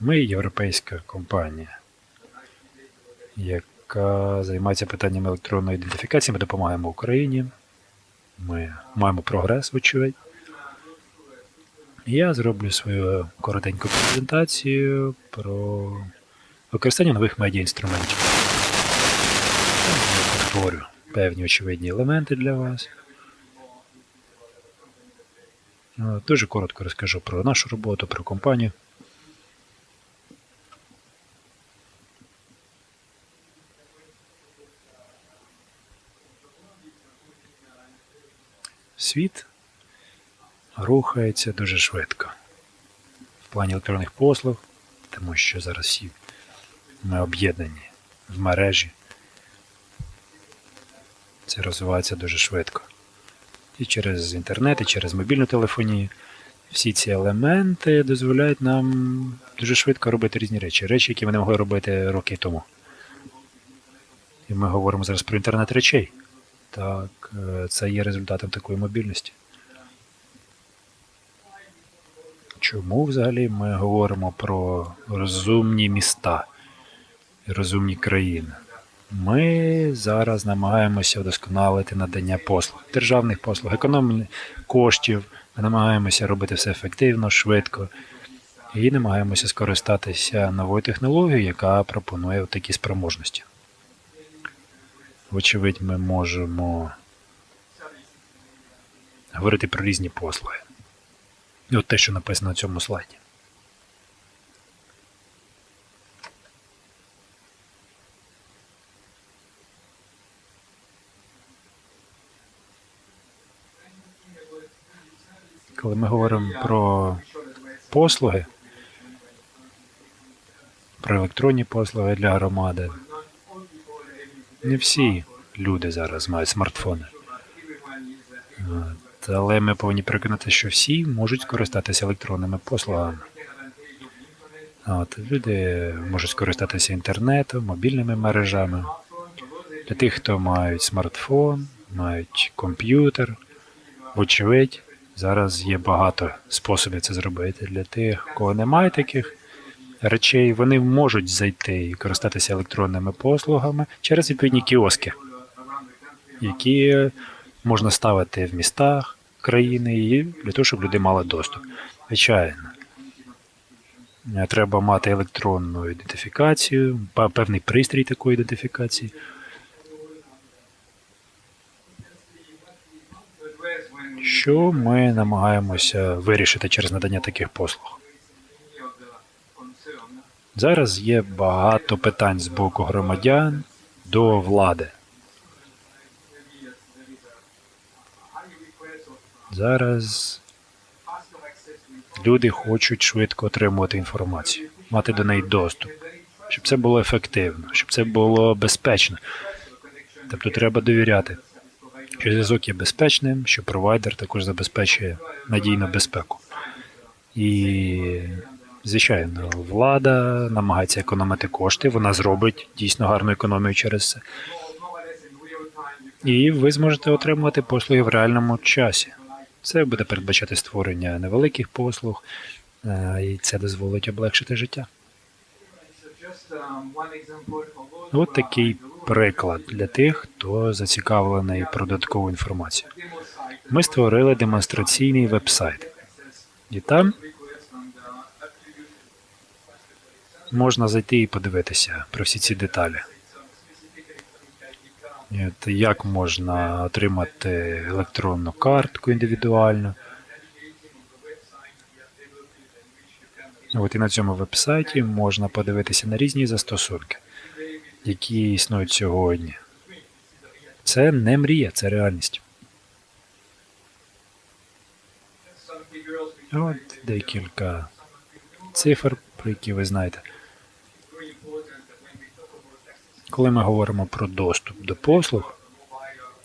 Ми європейська компанія, яка займається питанням електронної ідентифікації. Ми допомагаємо Україні. Ми маємо прогрес, вочевидь. Я зроблю свою коротеньку презентацію про використання нових медіаінструментів. Я повторю певні очевидні елементи для вас. Е, Дуже коротко розкажу про нашу роботу, про компанію. Світ рухається дуже швидко в плані електронних послуг, тому що зараз всі ми об'єднані в мережі. Це розвивається дуже швидко. І через інтернет, і через мобільну телефонію. Всі ці елементи дозволяють нам дуже швидко робити різні речі. Речі, які ми не могли робити роки тому. І ми говоримо зараз про інтернет речей. Так, е, це є результатом такої мобільності. Чому взагалі ми говоримо про розумні міста і розумні країни? Ми зараз намагаємося вдосконалити надання послуг, державних послуг, економії коштів. Ми намагаємося робити все ефективно, швидко і намагаємося скористатися новою технологією, яка пропонує такі спроможності. Вочевидь, ми можемо говорити про різні послуги. От те, що написано на цьому слайді. Коли ми говоримо про послуги, про електронні послуги для громади, не всі люди зараз мають смартфони. Але ми повинні переконати, що всі можуть скористатися електронними послугами. От, люди можуть скористатися інтернетом, мобільними мережами. Для тих, хто мають смартфон, мають комп'ютер, вочевидь, зараз є багато способів це зробити. Для тих, кого немає таких речей, вони можуть зайти і користатися електронними послугами через відповідні кіоски, які можна ставити в містах країни і для того, щоб люди мали доступ. Звичайно. Треба мати електронну ідентифікацію, певний пристрій такої ідентифікації. Що ми намагаємося вирішити через надання таких послуг? Зараз є багато питань з боку громадян до влади. Зараз люди хочуть швидко отримувати інформацію, мати до неї доступ, щоб це було ефективно, щоб це було безпечно. Тобто треба довіряти, що зв'язок є безпечним, що провайдер також забезпечує надійну безпеку. І, звичайно, влада намагається економити кошти, вона зробить дійсно гарну економію через це. І ви зможете отримувати послуги в реальному часі. Це буде передбачати створення невеликих послуг, е, і це дозволить облегшити життя. От такий приклад для тих, хто зацікавлений про додаткову інформацію. Ми створили демонстраційний веб-сайт, і там можна зайти і подивитися про всі ці деталі. Як можна отримати електронну картку індивідуальну. От і на цьому веб-сайті можна подивитися на різні застосунки, які існують сьогодні. Це не мрія, це реальність. От декілька цифр, про які ви знаєте. Коли ми говоримо про доступ до послуг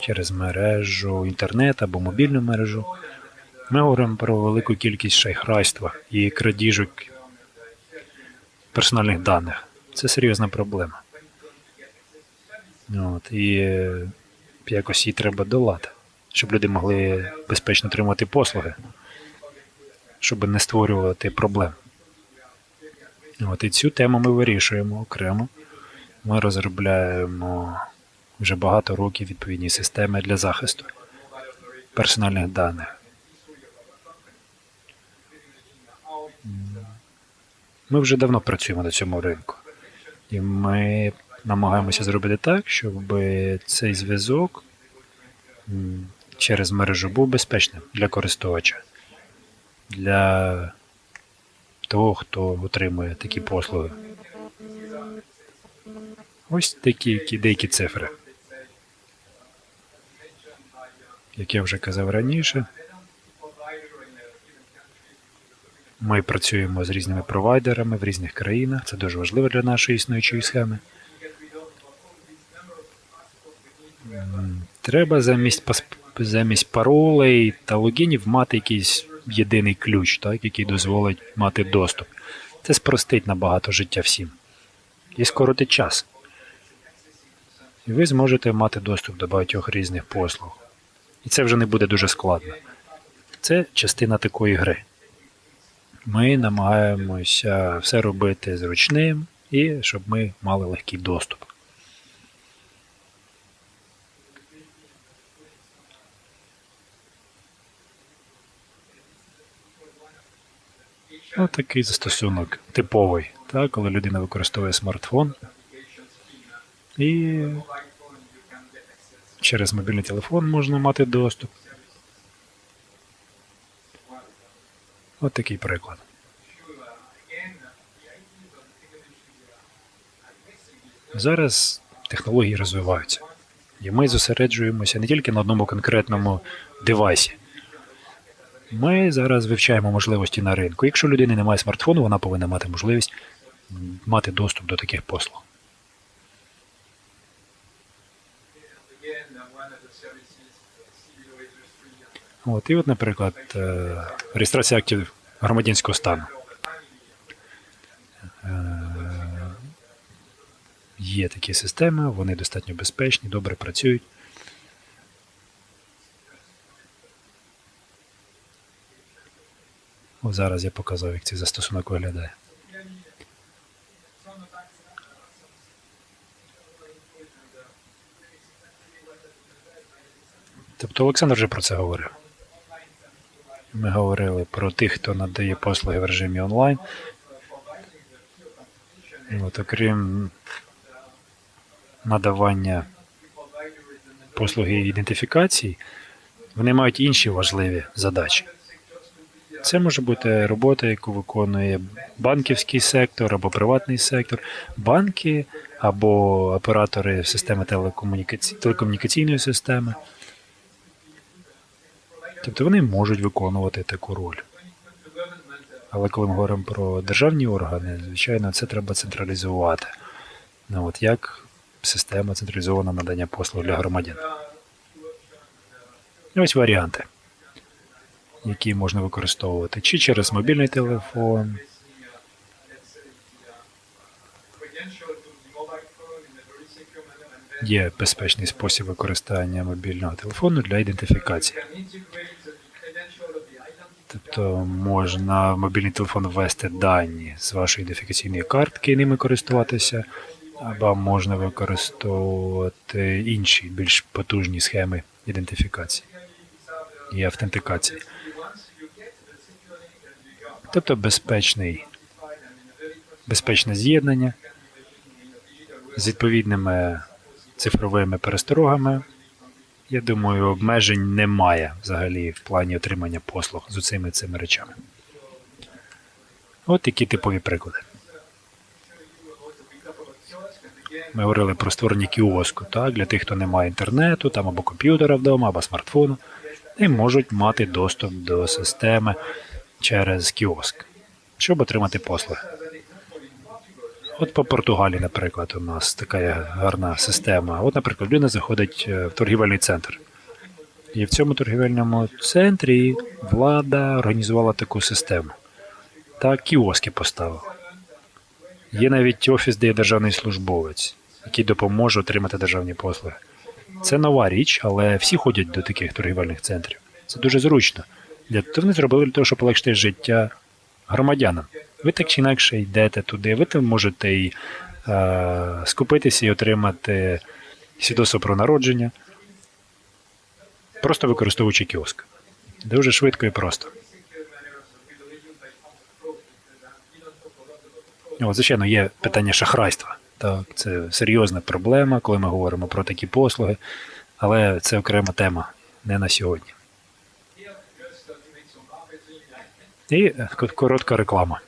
через мережу, інтернет або мобільну мережу, ми говоримо про велику кількість шайхрайства і крадіжок персональних даних. Це серйозна проблема. От, і е, якось її треба долати, щоб люди могли безпечно отримати послуги. щоб не створювати проблем. От і цю тему ми вирішуємо окремо. Ми розробляємо вже багато років відповідні системи для захисту персональних даних. Ми вже давно працюємо на цьому ринку. І ми намагаємося зробити так, щоб цей зв'язок через мережу був безпечним для користувача, для того, хто отримує такі послуги. Ось такі деякі цифри. Як я вже казав раніше, ми працюємо з різними провайдерами в різних країнах. Це дуже важливо для нашої існуючої схеми. Треба замість замість паролей та логінів мати якийсь єдиний ключ, так, який дозволить мати доступ. Це спростить набагато життя всім. І скоротить час. І ви зможете мати доступ до багатьох різних послуг. І це вже не буде дуже складно. Це частина такої гри. Ми намагаємося все робити зручним і щоб ми мали легкий доступ. Ось такий застосунок типовий, так, коли людина використовує смартфон і через мобільний телефон можна мати доступ. От такий приклад. Зараз технології розвиваються, і ми зосереджуємося не тільки на одному конкретному девайсі. Ми зараз вивчаємо можливості на ринку. Якщо людини немає смартфону, вона повинна мати можливість мати доступ до таких послуг. От, і от, наприклад, е, реєстрація актів громадянського стану. Е, Є такі системи, вони достатньо безпечні, добре працюють. Зараз я показав, як цей застосунок виглядає. Тобто Олександр вже про це говорив. Ми говорили про тих, хто надає послуги в режимі онлайн. От, окрім надавання послуги ідентифікації, вони мають інші важливі задачі. Це може бути робота, яку виконує банківський сектор або приватний сектор, банки або оператори системи телекомунікаці... телекомунікаційної системи. Тобто вони можуть виконувати таку роль. Але коли ми говоримо про державні органи, звичайно, це треба централізувати. Ну, от як система централізованого надання послуг для громадян. Ось варіанти, які можна використовувати. Чи через мобільний телефон, є безпечний спосіб використання мобільного телефону для ідентифікації. Тобто можна в мобільний телефон ввести дані з вашої ідентифікаційної картки і ними користуватися, або можна використовувати інші більш потужні схеми ідентифікації і автентикації. Тобто безпечний, безпечне з'єднання з відповідними цифровими пересторогами. Я думаю, обмежень немає взагалі в плані отримання послуг з усіми цими речами. От такі типові приклади. Ми говорили про створення кіоску, так, для тих, хто не має інтернету, там або комп'ютера вдома, або смартфону, і можуть мати доступ до системи через кіоск, щоб отримати послуги. От по Португалії, наприклад, у нас така гарна система. От, наприклад, людина заходить е, в торгівельний центр. І в цьому торгівельному центрі влада організувала таку систему. Та кіоски поставила. Є навіть офіс, де є державний службовець, який допоможе отримати державні послуги. Це нова річ, але всі ходять до таких торгівельних центрів. Це дуже зручно. Для того вони зробили для того, щоб полегшити життя громадянам. Ви так чи інакше йдете туди, ви можете і е, скупитися і отримати свідоцтво про народження, просто використовуючи кіоск. Дуже швидко і просто. О, звичайно, є питання шахрайства. Так, це серйозна проблема, коли ми говоримо про такі послуги, але це окрема тема, не на сьогодні. І е, коротка реклама.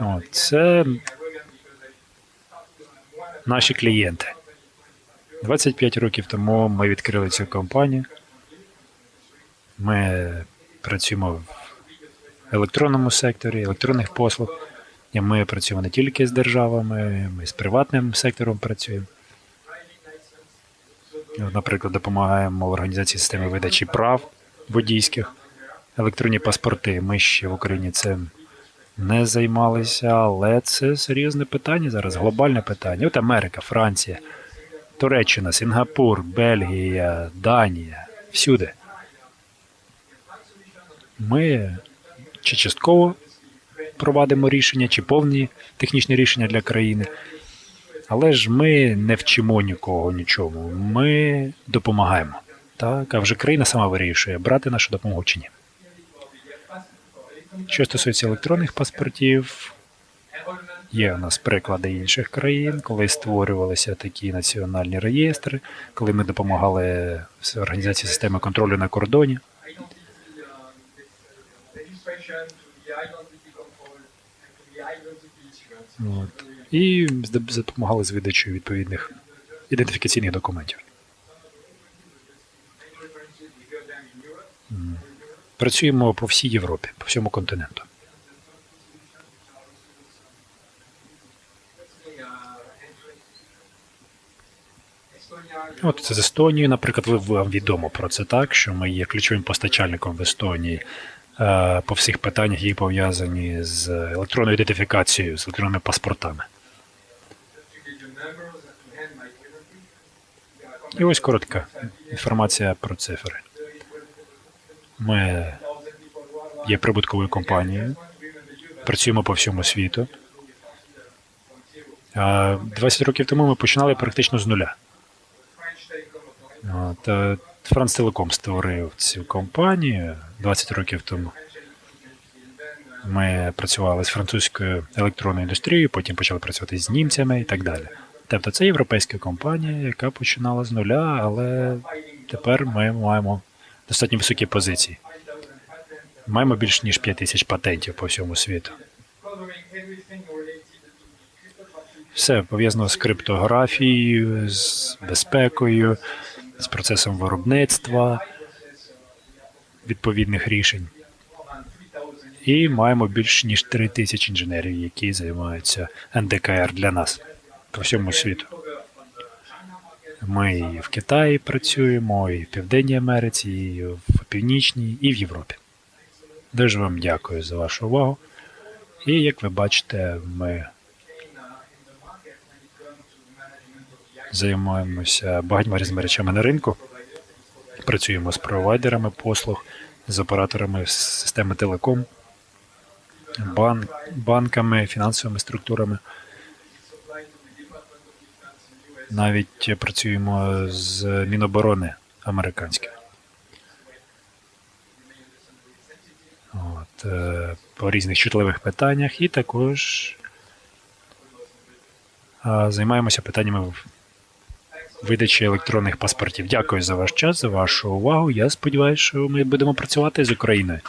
О, це наші клієнти. 25 років тому ми відкрили цю компанію. Ми працюємо в електронному секторі, електронних послуг. І ми працюємо не тільки з державами, ми з приватним сектором працюємо. Наприклад, допомагаємо в організації системи видачі прав водійських, електронні паспорти. Ми ще в Україні цим не займалися, але це серйозне питання зараз, глобальне питання. От Америка, Франція, Туреччина, Сінгапур, Бельгія, Данія, всюди. Ми чи частково провадимо рішення, чи повні технічні рішення для країни. Але ж ми не вчимо нікого нічому. Ми допомагаємо. Так, а вже країна сама вирішує, брати нашу допомогу чи ні. Що стосується електронних паспортів, є у нас приклади інших країн, коли створювалися такі національні реєстри, коли ми допомагали організації системи контролю на кордоні. І допомагали з видачею відповідних ідентифікаційних документів. Працюємо по всій Європі, по всьому континенту. От це з Естонією, наприклад, ви вам відомо про це так, що ми є ключовим постачальником в Естонії по всіх питаннях, які пов'язані з електронною ідентифікацією, з електронними паспортами. І ось коротка інформація про цифри. Ми є прибутковою компанією, працюємо по всьому світу. А 20 років тому ми починали практично з нуля. От, Франц Телеком створив цю компанію 20 років тому. Ми працювали з французькою електронною індустрією, потім почали працювати з німцями і так далі. Тобто це європейська компанія, яка починала з нуля, але тепер ми маємо достатньо високі позиції. Маємо більш ніж 5 тисяч патентів по всьому світу. Все пов'язано з криптографією, з безпекою, з процесом виробництва відповідних рішень. More than 3,000 І маємо більш ніж 3 тисячі інженерів, які займаються НДКР для нас по всьому світу. Ми і в Китаї працюємо, і в Південній Америці, і в Північній, і в Європі. Дуже вам дякую за вашу увагу. І як ви бачите, ми займаємося багатьма різними речами на ринку. Працюємо з провайдерами послуг, з операторами системи телеком, бан- банками, фінансовими структурами. Навіть працюємо з Міноборони американським. От, е, по різних чутливих питаннях і також е, займаємося питаннями видачі електронних паспортів. Дякую за ваш час, за вашу увагу. Я сподіваюся, що ми будемо працювати з Україною.